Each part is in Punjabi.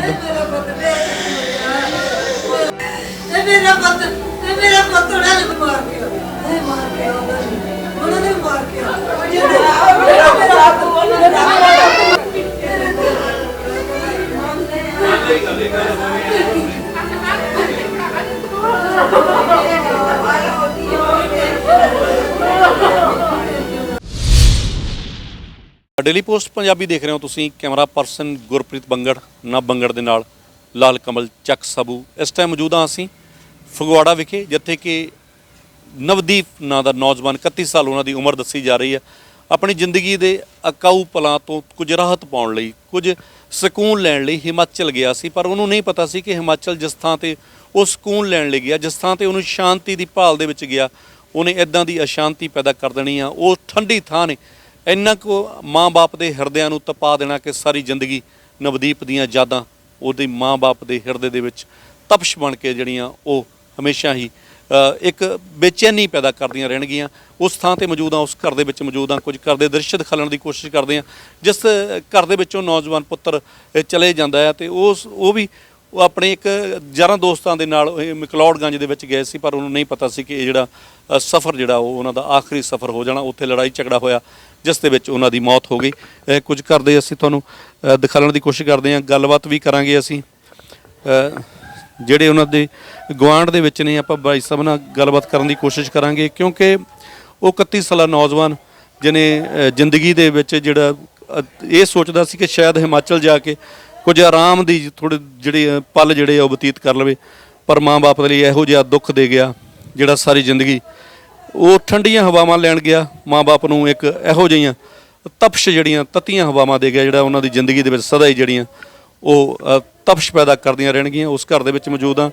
ਕਿਦਾਂ ਇਹ ਮੇਰਾ ਪੁੱਤ ਇਹ ਮੇਰਾ ਪੁੱਤ ਉਹਨਾਂ ਨੇ ਮਾਰ ਕੇ ਇਹ ਮਾਰ ਕੇ ਉਹਨਾਂ ਨੇ ਉਹਨਾਂ ਨੇ ਮਾਰ ਕੇ ਜਿਹੜਾ ਮੇਰਾ ਮੇਰਾ ਪੁੱਤ। ਡੇਲੀ ਪੋਸਟ ਪੰਜਾਬੀ ਦੇਖ ਰਹੇ ਹੋ ਤੁਸੀਂ, ਕੈਮਰਾ ਪਰਸਨ ਗੁਰਪ੍ਰੀਤ ਬੰਗੜ, ਨਾ ਬੰਗੜ ਦੇ ਨਾਲ ਲਾਲ ਕਮਲ ਚੱਕ ਸਾਬੂ। ਇਸ ਟਾਈਮ ਮੌਜੂਦ ਹਾਂ ਅਸੀਂ ਫਗਵਾੜਾ ਵਿਖੇ, ਜਿੱਥੇ ਕਿ ਨਵਦੀਪ ਨਾਂ ਦਾ ਨੌਜਵਾਨ 31 ਸਾਲ ਉਹਨਾਂ ਦੀ ਉਮਰ ਦੱਸੀ ਜਾ ਰਹੀ ਹੈ। ਆਪਣੀ ਜ਼ਿੰਦਗੀ ਦੇ ਅਕਾਊ ਪਲਾਂ ਤੋਂ ਕੁਝ ਰਾਹਤ ਪਾਉਣ ਲਈ, ਕੁਝ ਸਕੂਨ ਲੈਣ ਲਈ ਹਿਮਾਚਲ ਗਿਆ ਸੀ, ਪਰ ਉਹਨੂੰ ਨਹੀਂ ਪਤਾ ਸੀ ਕਿ ਹਿਮਾਚਲ ਜਿਸ ਥਾਂ ਤੇ ਉਹ ਸਕੂਨ ਲੈਣ ਲਈ ਗਿਆ, ਜਿਸ ਥਾਂ ਤੇ ਉਹਨੂੰ ਸ਼ਾਂਤੀ ਦੀ ਭਾਲ ਦੇ ਵਿੱਚ ਗਿਆ, ਉਹਨੇ ਇਦਾਂ ਦੀ ਅਸ਼ਾਂਤੀ ਪੈਦਾ ਕਰ ਦੇਣੀ ਆ। ਉਹ ਠੰਡੀ ਥਾਂ ਨੇ ਇੰਨਾ ਕੁ ਮਾਂ-ਬਾਪ ਦੇ ਹਿਰਦਿਆਂ ਨੂੰ ਤਪਾ ਦੇਣਾ ਕਿ ਸਾਰੀ ਜ਼ਿੰਦਗੀ ਨਵਦੀਪ ਦੀਆਂ ਯਾਦਾਂ ਉਹਦੇ ਮਾਂ-ਬਾਪ ਦੇ ਹਿਰਦੇ ਦੇ ਵਿੱਚ ਤਪਸ਼ ਬਣ ਕੇ ਜਿਹੜੀਆਂ ਉਹ ਹਮੇਸ਼ਾ ਹੀ ਇੱਕ ਬੇਚੈਨੀ ਪੈਦਾ ਕਰਦੀਆਂ ਰਹਿਣਗੀਆਂ। ਉਸ ਥਾਂ ਤੇ ਮੌਜੂਦ ਆ ਉਸ ਘਰ ਦੇ ਵਿੱਚ ਮੌਜੂਦ ਆ ਕੁਝ ਕਰਦੇ ਦ੍ਰਿਸ਼ ਦਿਖਾਉਣ ਦੀ ਕੋਸ਼ਿਸ਼ ਕਰਦੇ ਆ ਜਿਸ ਘਰ ਦੇ ਵਿੱਚੋਂ ਨੌਜਵਾਨ ਪੁੱਤਰ ਚਲੇ ਜਾਂਦਾ ਹੈ ਤੇ ਉਸ, ਉਹ ਵੀ ਉਹ ਆਪਣੇ ਇੱਕ ਯਾਰਾਂ ਦੋਸਤਾਂ ਦੇ ਨਾਲ ਇਹ ਮਕਲੌੜਗੰਜ ਦੇ ਵਿੱਚ ਗਏ ਸੀ ਪਰ ਉਹਨੂੰ ਨਹੀਂ ਪਤਾ ਸੀ ਕਿ ਇਹ ਜਿਹੜਾ ਸਫ਼ਰ ਜਿਹੜਾ ਉਹ ਉਹਨਾਂ ਦਾ ਆਖਰੀ ਸਫ਼ਰ ਹੋ ਜਾਣਾ। ਉੱਥੇ ਲੜਾਈ ਝਗੜਾ ਹੋਇਆ ਜਿਸ ਦੇ ਵਿੱਚ ਉਹਨਾਂ ਦੀ ਮੌਤ ਹੋ ਗਈ। ਅ, ਕੁਝ ਕਰਦੇ ਅਸੀਂ ਤੁਹਾਨੂੰ ਅ, ਦਿਖਾਉਣ ਦੀ ਕੋਸ਼ਿਸ਼ ਕਰਦੇ ਹਾਂ। ਗੱਲਬਾਤ ਵੀ ਕਰਾਂਗੇ ਅਸੀਂ। ਜਿਹੜੇ ਉਹਨਾਂ ਦੇ ਗੁਆਂਢ ਦੇ ਵਿੱਚ ਨੇ ਆਪਾਂ ਬਾਈ ਸਾਹਿਬ ਨਾਲ ਗੱਲਬਾਤ ਕਰਨ ਦੀ ਕੋਸ਼ਿਸ਼ ਕਰਾਂਗੇ ਕਿਉਂਕਿ ਉਹ 31 ਸਾਲਾ ਨੌਜਵਾਨ ਜਿਹਨੇ ਜ਼ਿੰਦਗੀ ਦੇ ਵਿੱਚ ਜਿਹੜਾ ਇਹ ਸੋਚਦਾ ਸੀ ਕਿ ਸ਼ਾਇਦ ਹਿਮਾਚਲ ਜਾ ਕੇ ਕੁਝ ਆਰਾਮ ਦੀ ਥੋੜੇ ਜਿਹੜੇ, ਪਲ ਜਿਹੜੇ ਆ ਉਹ ਬਤੀਤ ਕਰ ਲਵੇ, ਪਰ ਮਾਂ-ਬਾਪ ਦੇ ਲਈ ਇਹੋ ਜਿਹਾ ਦੁੱਖ ਦੇ ਗਿਆ, ਜਿਹੜਾ ਸਾਰੀ ਜ਼ਿੰਦਗੀ ਉਹ ਠੰਡੀਆਂ ਹਵਾਵਾਂ ਲੈਣ ਗਿਆ ਮਾਂ-ਬਾਪ ਨੂੰ ਇੱਕ ਇਹੋ ਜਿਹੀਆਂ ਤਪਸ਼ ਜਿਹੜੀਆਂ, ਤਤੀਆਂ ਹਵਾਵਾਂ ਦੇ ਗਿਆ, ਜਿਹੜਾ ਉਹਨਾਂ ਦੀ ਜ਼ਿੰਦਗੀ ਦੇ ਵਿੱਚ ਸਦਾ ਹੀ ਜਿਹੜੀਆਂ ਉਹ ਤਪਸ਼ ਪੈਦਾ ਕਰਦੀਆਂ ਰਹਿਣਗੀਆਂ, ਉਸ ਘਰ ਦੇ ਵਿੱਚ ਮੌਜੂਦ ਆ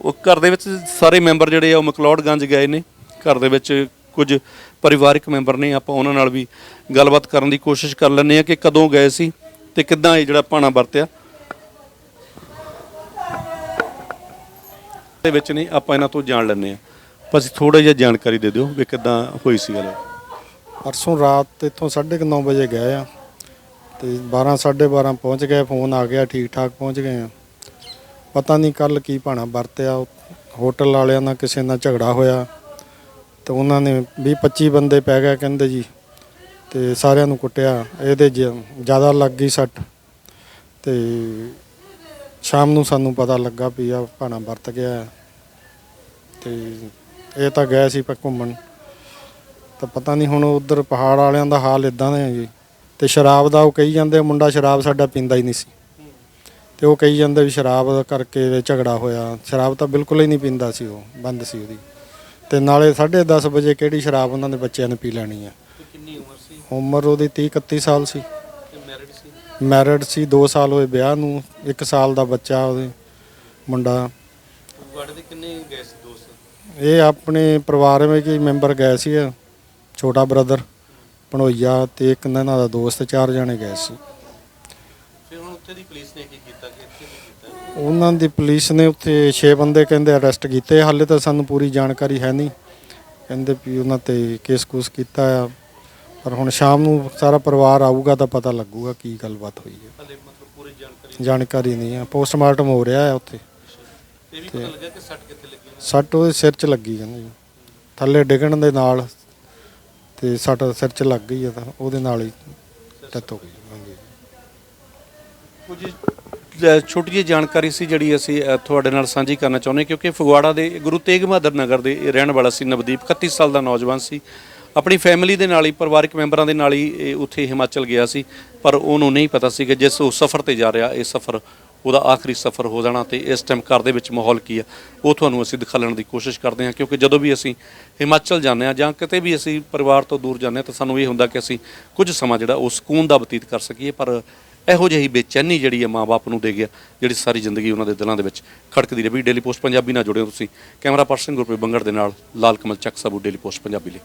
ਉਹ ਘਰ ਦੇ ਵਿੱਚ ਸਾਰੇ ਮੈਂਬਰ ਜਿਹੜੇ ਆ, ਉਹ ਮਕਲੌੜਗੰਜ ਗਏ ਨੇ। ਘਰ ਦੇ ਵਿੱਚ ਕੁਝ ਪਰਿਵਾਰਕ ਮੈਂਬਰ ਨੇ, ਆਪਾਂ ਉਹਨਾਂ ਨਾਲ ਵੀ ਗੱਲਬਾਤ ਕਰਨ ਦੀ ਕੋਸ਼ਿਸ਼ ਕਰ ਲੈਂਦੇ ਆ ਕਿ ਕਦੋਂ ਗਏ ਸੀ। ਤੇ ਕਿੱਦਾਂ ਇਹ ਜਿਹੜਾ ਪਾਣਾ ਵਰਤਿਆ? ਦੇ ਵਿੱਚ ਨੇ ਆਪਾਂ ਇਹਨਾਂ ਤੋਂ ਜਾਣ ਲੈਂਦੇ ਆ ਬਸ ਥੋੜਾ ਜਿਹਾ ਜਾਣਕਾਰੀ ਦੇ ਦਿਓ ਵੀ ਕਿੱਦਾਂ ਹੋਈ ਸੀ ਗੱਲ। ਪਰਸੋਂ ਰਾਤ ਇੱਥੋਂ 9:30 ਵਜੇ ਗਏ ਆ। ਤੇ 12 12:30 ਪਹੁੰਚ ਗਏ, ਫੋਨ ਆ ਗਿਆ ਠੀਕ ਠਾਕ ਪਹੁੰਚ ਗਏ ਆ। ਪਤਾ ਨਹੀਂ ਕੱਲ ਕੀ ਭਾਣਾ ਵਰਤਿਆ, ਹੋਟਲ ਵਾਲਿਆਂ ਨਾਲ ਕਿਸੇ ਨਾਲ ਝਗੜਾ ਹੋਇਆ। ਤੇ ਉਹਨਾਂ ਨੇ 20 25 ਬੰਦੇ ਪੈ ਗਏ, ਕਹਿੰਦੇ ਜੀ ਤੇ ਸਾਰਿਆਂ ਨੂੰ ਕੁੱਟਿਆ। ਇਹਦੇ ਜ਼ਿਆਦਾ ਲੱਗ ਗਈ ਸੱਟ। ਤੇ ਸ਼ਾਮ ਨੂੰ ਸਾਨੂੰ ਪਤਾ ਲੱਗਾ ਵੀ ਆ ਭਾਣਾ ਵਰਤ ਗਿਆ ਹੈ। ਤੇ ਇਹ ਤਾਂ ਗਏ ਸੀ ਪਰ ਘੁੰਮਣ। ਤਾਂ ਪਤਾ ਨਹੀਂ ਹੁਣ ਉਧਰ ਪਹਾੜ ਵਾਲਿਆਂ ਦਾ ਹਾਲ ਇਦਾਂ ਦਾ ਹੈ ਜੀ। ਤੇ ਸ਼ਰਾਬ ਦਾ ਉਹ ਕਹੀ ਜਾਂਦੇ ਮੁੰਡਾ ਸ਼ਰਾਬ ਸਾਡਾ ਪੀਂਦਾ ਹੀ ਨਹੀਂ ਸੀ। ਤੇ ਉਹ ਕਹੀ ਜਾਂਦੇ ਵੀ ਸ਼ਰਾਬ ਕਰਕੇ ਇਹ ਝਗੜਾ ਹੋਇਆ। ਸ਼ਰਾਬ ਤਾਂ ਬਿਲਕੁਲ ਹੀ ਨਹੀਂ ਪੀਂਦਾ ਸੀ ਉਹ, ਬੰਦ ਸੀ ਉਹਦੀ। ਤੇ ਨਾਲੇ 10:30 ਵਜੇ ਕਿਹੜੀ ਸ਼ਰਾਬ ਉਹਨਾਂ ਦੇ ਬੱਚਿਆਂ ਨੇ ਪੀ ਲੈਣੀ ਆ ਕਿੰਨੀ ਉਮਰ ਸੀ? ਉਮਰ ਉਹਦੀ 30 31 ਸਾਲ ਸੀ। ਤੇ ਮੈਰਿਡ ਸੀ? ਮੈਰਿਡ ਸੀ 2 ਸਾਲ ਹੋਏ ਵਿਆਹ ਨੂੰ 1 ਸਾਲ ਦਾ ਬੱਚਾ ਉਹਦੇ ਮੁੰਡਾ। ਫਗਵਾੜੇ ਦੇ ਕਿੰਨੇ ਗਏ ਸੀ ਦੋਸਤ? ਇਹ ਆਪਣੇ ਪਰਿਵਾਰ ਵਿੱਚ ਹੀ ਮੈਂਬਰ ਗਏ ਸੀ ਛੋਟਾ ਬ੍ਰਦਰ ਪਣੋਈਆ ਤੇ ਇੱਕ ਇਹਨਾਂ ਦਾ ਦੋਸਤ ਚਾਰ ਜਣੇ ਗਏ ਸੀ। ਫਿਰ ਹੁਣ ਉੱਥੇ ਦੀ ਪੁਲਿਸ ਨੇ ਕੀ ਕੀਤਾ ਕਿ ਇੱਥੇ ਕੀ ਕੀਤਾ? ਉਹਨਾਂ ਦੀ ਪੁਲਿਸ ਨੇ ਉੱਥੇ 6 ਬੰਦੇ ਕਹਿੰਦੇ ਅਰੈਸਟ ਕੀਤੇ ਹਾਲੇ ਤਾਂ ਸਾਨੂੰ ਪੂਰੀ ਜਾਣਕਾਰੀ ਹੈ ਨਹੀਂ। ਕਹਿੰਦੇ ਵੀ ਉਹਨਾਂ ਤੇ ਕੇਸ ਕੂਸ ਕੀਤਾ ਆ। ਪਰ ਹੁਣ ਸ਼ਾਮ ਨੂੰ ਸਾਰਾ ਪਰਿਵਾਰ ਆਊਗਾ ਤਾਂ ਪਤਾ ਲੱਗੂਗਾ ਕੀ ਗੱਲਬਾਤ ਹੋਈ ਹੈ। ਹਲੇ ਮਤਲਬ ਪੂਰੀ ਜਾਣਕਾਰੀ ਜਾਣਕਾਰੀ ਨਹੀਂ ਹੈ। ਪੋਸਟਮਾਰਟਮ ਹੋ ਰਿਹਾ ਹੈ ਉੱਥੇ। ਇਹ ਵੀ ਪਤਾ ਲੱਗਾ ਕਿ ਸੱਟ ਕਿੱਥੇ ਲੱਗੀ? ਉਹਨੂੰ? ਸੱਟ ਉਹਦੇ ਸਿਰ 'ਚ ਲੱਗੀ ਕਹਿੰਦੇ ਜੀ। ਥੱਲੇ ਡਿੱਗਣ ਦੇ ਨਾਲ ਤੇ ਸੱਟ ਸਿਰ 'ਚ ਲੱਗ ਗਈ ਆ ਤਾਂ ਉਹਦੇ ਨਾਲ ਹੀ ਡੈਥ ਹੋ ਗਈ ਹਾਂਜੀ। ਕੁਝ ਛੋਟੀ ਜਿਹੀ ਜਾਣਕਾਰੀ ਸੀ ਜਿਹੜੀ ਅਸੀਂ ਤੁਹਾਡੇ ਨਾਲ ਸਾਂਝੀ ਕਰਨਾ ਚਾਹੁੰਦੇ ਕਿਉਂਕਿ ਫਗਵਾੜਾ ਦੇ ਗੁਰੂ ਤੇਗ ਬਹਾਦਰ ਨਗਰ ਦੇ ਇਹ ਰਹਿਣ ਵਾਲਾ ਸੀ ਨਵਦੀਪ 31 ਸਾਲ ਦਾ ਨੌਜਵਾਨ ਸੀ। ਆਪਣੀ ਫੈਮਿਲੀ ਦੇ ਨਾਲ ਹੀ, ਪਰਿਵਾਰਕ ਮੈਂਬਰਾਂ ਦੇ ਨਾਲ ਹੀ ਇਹ ਉੱਥੇ ਹਿਮਾਚਲ ਗਿਆ ਸੀ, ਪਰ ਉਹਨੂੰ ਨਹੀਂ ਪਤਾ ਸੀ ਕਿ ਜਿਸ ਉਹ ਸਫ਼ਰ ਤੇ ਜਾ ਰਿਹਾ, ਇਹ ਸਫ਼ਰ ਉਹਦਾ ਆਖਰੀ ਸਫ਼ਰ ਹੋ ਜਾਣਾ ਤੇ ਇਸ ਟਾਈਮ ਘਰ ਦੇ ਵਿੱਚ ਮਾਹੌਲ ਕੀ ਆ, ਉਹ ਤੁਹਾਨੂੰ ਅਸੀਂ ਦਿਖਾਉਣ ਦੀ ਕੋਸ਼ਿਸ਼ ਕਰਦੇ ਹਾਂ, ਕਿਉਂਕਿ ਜਦੋਂ ਵੀ ਅਸੀਂ ਹਿਮਾਚਲ ਜਾਂਦੇ ਹਾਂ ਜਾਂ ਕਿਤੇ ਵੀ ਅਸੀਂ ਪਰਿਵਾਰ ਤੋਂ ਦੂਰ ਜਾਂਦੇ ਹਾਂ ਤਾਂ ਸਾਨੂੰ ਇਹ ਹੁੰਦਾ ਕਿ ਅਸੀਂ ਕੁਝ ਸਮਾਂ ਜਿਹੜਾ ਉਹ ਸਕੂਨ ਦਾ ਬਤੀਤ ਕਰ ਸਕੀਏ, ਪਰ ਇਹੋ ਜਿਹੀ ਬੇਚੈਨੀ ਜਿਹੜੀ ਹੈ ਮਾਪੇ ਨੂੰ ਦੇ ਗਿਆ ਜਿਹੜੀ ਸਾਰੀ ਜ਼ਿੰਦਗੀ ਉਹਨਾਂ ਦੇ ਦਿਲਾਂ ਦੇ ਵਿੱਚ ਖੜਕਦੀ ਰਹੀ। ਡੇਲੀ ਪੋਸਟ ਪੰਜਾਬੀ ਨਾਲ ਜੁੜਿਓ ਤੁਸੀਂ। ਕੈਮਰਾ ਪਰਸਨ ਗੁਰਪ੍ਰੀਤ ਬੰਗੜ ਦੇ ਨਾਲ ਲਾਲ ਕਮਲ ਚੱਕ ਸਾਬੂ, ਡੇਲੀ ਪੋਸਟ ਪੰਜਾਬੀ ਲਈ।